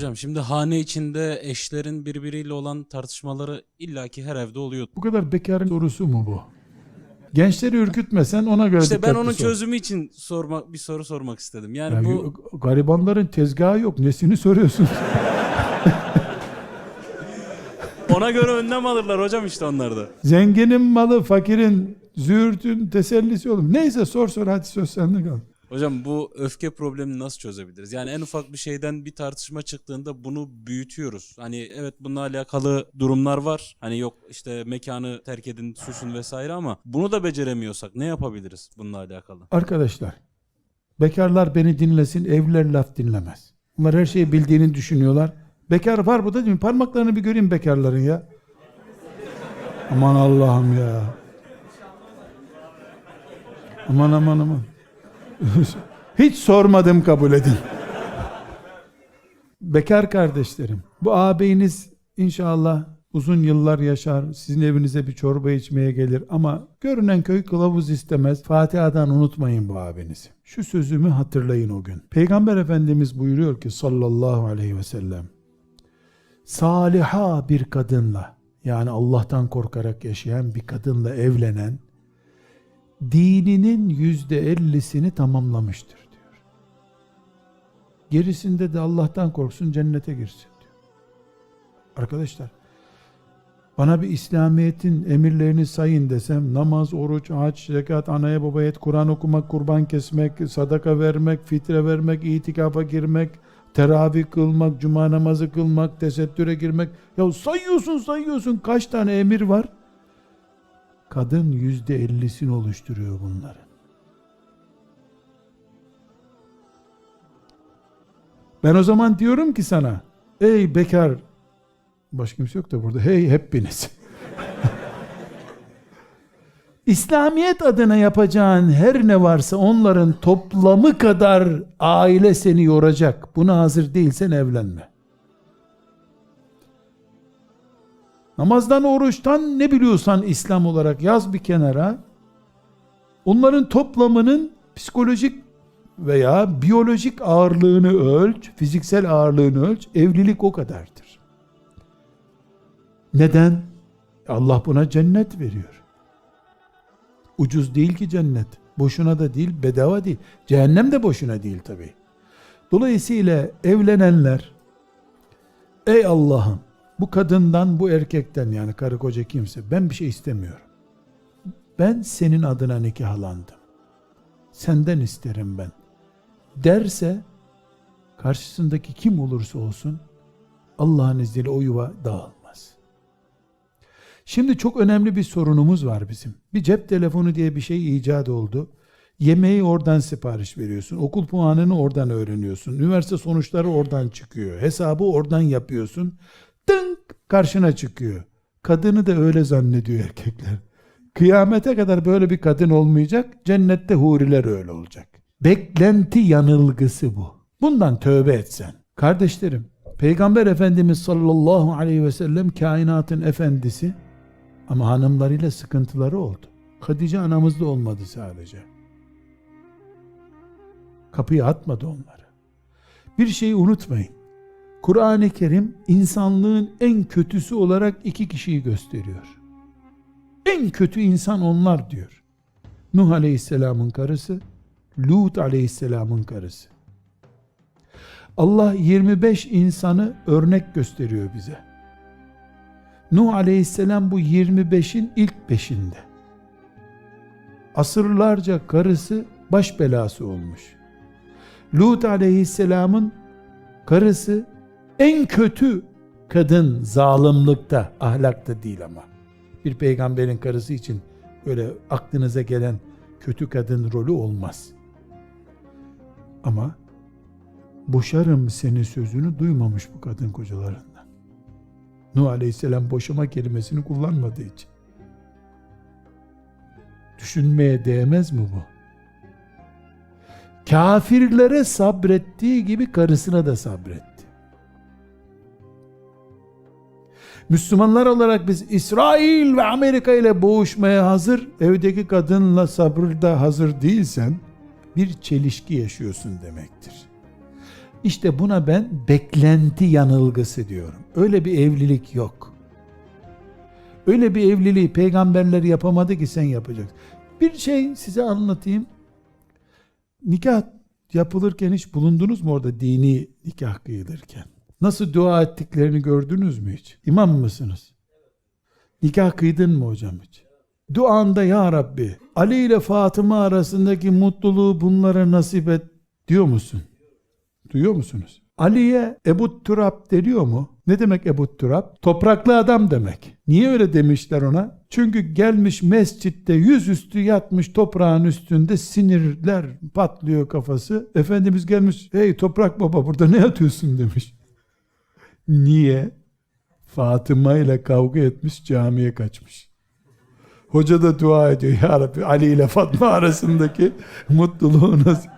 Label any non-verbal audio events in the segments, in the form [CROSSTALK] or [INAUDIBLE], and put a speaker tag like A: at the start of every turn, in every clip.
A: Hocam şimdi hane içinde eşlerin birbiriyle olan tartışmaları illaki her evde oluyor.
B: Bu kadar bekarın sorusu mu bu? Gençleri ürkütmesen ona göre
A: İşte ben
B: dikkatli
A: onun
B: sor.
A: çözümü için sorma bir soru sormak istedim. Yani
B: Ya
A: bu
B: garibanların tezgahı yok. Nesini soruyorsun? [LAUGHS]
A: ona göre önlem alırlar hocam işte onlar da.
B: Zenginin malı, fakirin, züğürtün tesellisi oğlum. Neyse sor sor hadi söz sende kal.
A: Hocam bu öfke problemini nasıl çözebiliriz? Yani en ufak bir şeyden bir tartışma çıktığında bunu büyütüyoruz. Hani evet bununla alakalı durumlar var. Hani yok işte mekanı terk edin, susun vesaire ama bunu da beceremiyorsak ne yapabiliriz bununla alakalı?
B: Arkadaşlar, bekarlar beni dinlesin, evliler laf dinlemez. Bunlar her şeyi bildiğini düşünüyorlar. Bekar var bu da değil mi? Parmaklarını bir göreyim bekarların ya. Aman Allah'ım ya. Aman aman aman. [LAUGHS] Hiç sormadım kabul edin. Bekar kardeşlerim, bu ağabeyiniz inşallah uzun yıllar yaşar, sizin evinize bir çorba içmeye gelir ama görünen köy kılavuz istemez. Fatiha'dan unutmayın bu abinizi. Şu sözümü hatırlayın o gün. Peygamber Efendimiz buyuruyor ki sallallahu aleyhi ve sellem, saliha bir kadınla yani Allah'tan korkarak yaşayan bir kadınla evlenen dininin yüzde ellisini tamamlamıştır diyor. Gerisinde de Allah'tan korksun cennete girsin diyor. Arkadaşlar bana bir İslamiyet'in emirlerini sayın desem namaz, oruç, hac, zekat, anaya babaya et, Kur'an okumak, kurban kesmek, sadaka vermek, fitre vermek, itikafa girmek, teravih kılmak, cuma namazı kılmak, tesettüre girmek. Ya sayıyorsun sayıyorsun kaç tane emir var? Kadın yüzde ellisini oluşturuyor bunların. Ben o zaman diyorum ki sana, ey bekar, başka kimse yok da burada, hey hepiniz. [LAUGHS] İslamiyet adına yapacağın her ne varsa onların toplamı kadar aile seni yoracak. Buna hazır değilsen evlenme. Namazdan, oruçtan ne biliyorsan İslam olarak yaz bir kenara. Onların toplamının psikolojik veya biyolojik ağırlığını ölç, fiziksel ağırlığını ölç, evlilik o kadardır. Neden? Allah buna cennet veriyor. Ucuz değil ki cennet. Boşuna da değil, bedava değil. Cehennem de boşuna değil tabi. Dolayısıyla evlenenler, ey Allah'ım bu kadından, bu erkekten yani karı koca kimse ben bir şey istemiyorum. Ben senin adına nikahlandım. Senden isterim ben. Derse karşısındaki kim olursa olsun Allah'ın izniyle o yuva dağılmaz. Şimdi çok önemli bir sorunumuz var bizim. Bir cep telefonu diye bir şey icat oldu. Yemeği oradan sipariş veriyorsun. Okul puanını oradan öğreniyorsun. Üniversite sonuçları oradan çıkıyor. Hesabı oradan yapıyorsun. Karşına çıkıyor. Kadını da öyle zannediyor erkekler. Kıyamete kadar böyle bir kadın olmayacak. Cennette huriler öyle olacak. Beklenti yanılgısı bu. Bundan tövbe etsen. Kardeşlerim, Peygamber Efendimiz sallallahu aleyhi ve sellem kainatın efendisi ama hanımlarıyla sıkıntıları oldu. Hatice anamız da olmadı sadece. Kapıyı atmadı onları. Bir şeyi unutmayın. Kur'an-ı Kerim insanlığın en kötüsü olarak iki kişiyi gösteriyor. En kötü insan onlar diyor. Nuh Aleyhisselam'ın karısı, Lut Aleyhisselam'ın karısı. Allah 25 insanı örnek gösteriyor bize. Nuh Aleyhisselam bu 25'in ilk beşinde. Asırlarca karısı baş belası olmuş. Lut Aleyhisselam'ın karısı en kötü kadın zalimlikte, ahlakta değil ama. Bir peygamberin karısı için öyle aklınıza gelen kötü kadın rolü olmaz. Ama boşarım seni sözünü duymamış bu kadın kocalarından. Nuh Aleyhisselam boşama kelimesini kullanmadığı için. Düşünmeye değmez mi bu? Kafirlere sabrettiği gibi karısına da sabretti. Müslümanlar olarak biz İsrail ve Amerika ile boğuşmaya hazır, evdeki kadınla sabırda hazır değilsen bir çelişki yaşıyorsun demektir. İşte buna ben beklenti yanılgısı diyorum. Öyle bir evlilik yok. Öyle bir evliliği peygamberler yapamadı ki sen yapacaksın. Bir şey size anlatayım. Nikah yapılırken hiç bulundunuz mu orada dini nikah kıyılırken? Nasıl dua ettiklerini gördünüz mü hiç? İmam mısınız? Nikah kıydın mı hocam hiç? Duanda ya Rabbi Ali ile Fatıma arasındaki mutluluğu bunlara nasip et diyor musun? Duyuyor musunuz? Ali'ye Ebu Turab deniyor mu? Ne demek Ebu Turab? Topraklı adam demek. Niye öyle demişler ona? Çünkü gelmiş mescitte yüzüstü yatmış toprağın üstünde sinirler patlıyor kafası. Efendimiz gelmiş hey toprak baba burada ne yatıyorsun demiş. Niye? Fatıma ile kavga etmiş camiye kaçmış. Hoca da dua ediyor ya Rabbi Ali ile Fatma arasındaki mutluluğu nasıl?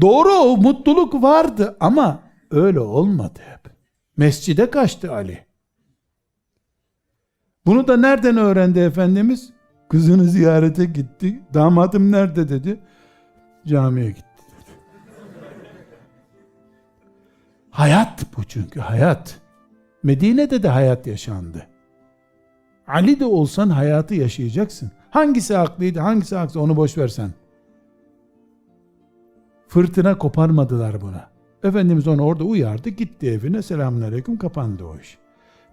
B: Doğru o mutluluk vardı ama öyle olmadı hep. Mescide kaçtı Ali. Bunu da nereden öğrendi Efendimiz? Kızını ziyarete gitti. Damadım nerede dedi. Camiye gitti hayat bu çünkü hayat. Medine'de de hayat yaşandı. Ali de olsan hayatı yaşayacaksın. Hangisi haklıydı, hangisi haksız onu boş versen. Fırtına koparmadılar buna. Efendimiz onu orada uyardı, gitti evine, selamünaleyküm, kapandı o iş.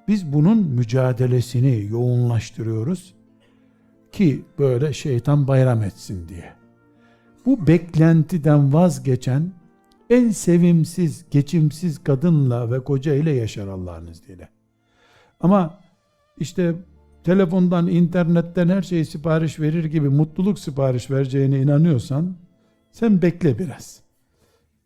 B: Biz bunun mücadelesini yoğunlaştırıyoruz ki böyle şeytan bayram etsin diye. Bu beklentiden vazgeçen en sevimsiz, geçimsiz kadınla ve koca ile yaşar Allah'ın izniyle. Ama işte telefondan, internetten her şeyi sipariş verir gibi mutluluk sipariş vereceğine inanıyorsan sen bekle biraz.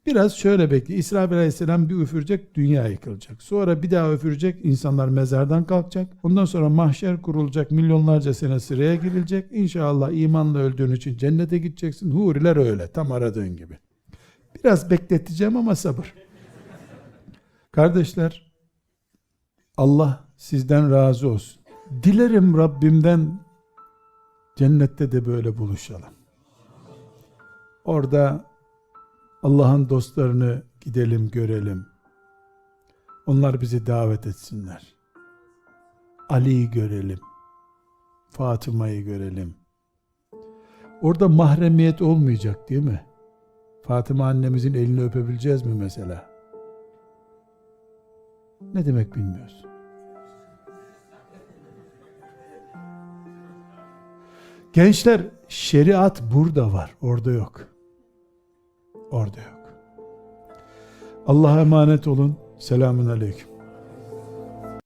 B: Biraz şöyle bekle. İsrail Aleyhisselam bir üfürecek, dünya yıkılacak. Sonra bir daha üfürecek, insanlar mezardan kalkacak. Ondan sonra mahşer kurulacak, milyonlarca sene sıraya girilecek. İnşallah imanla öldüğün için cennete gideceksin. Huriler öyle, tam aradığın gibi. Biraz bekleteceğim ama sabır. Kardeşler, Allah sizden razı olsun. Dilerim Rabbimden cennette de böyle buluşalım. Orada Allah'ın dostlarını gidelim görelim. Onlar bizi davet etsinler. Ali'yi görelim. Fatıma'yı görelim. Orada mahremiyet olmayacak değil mi? Fatıma annemizin elini öpebileceğiz mi mesela? Ne demek bilmiyoruz. Gençler şeriat burada var, orada yok. Orada yok. Allah'a emanet olun. Selamun aleyküm.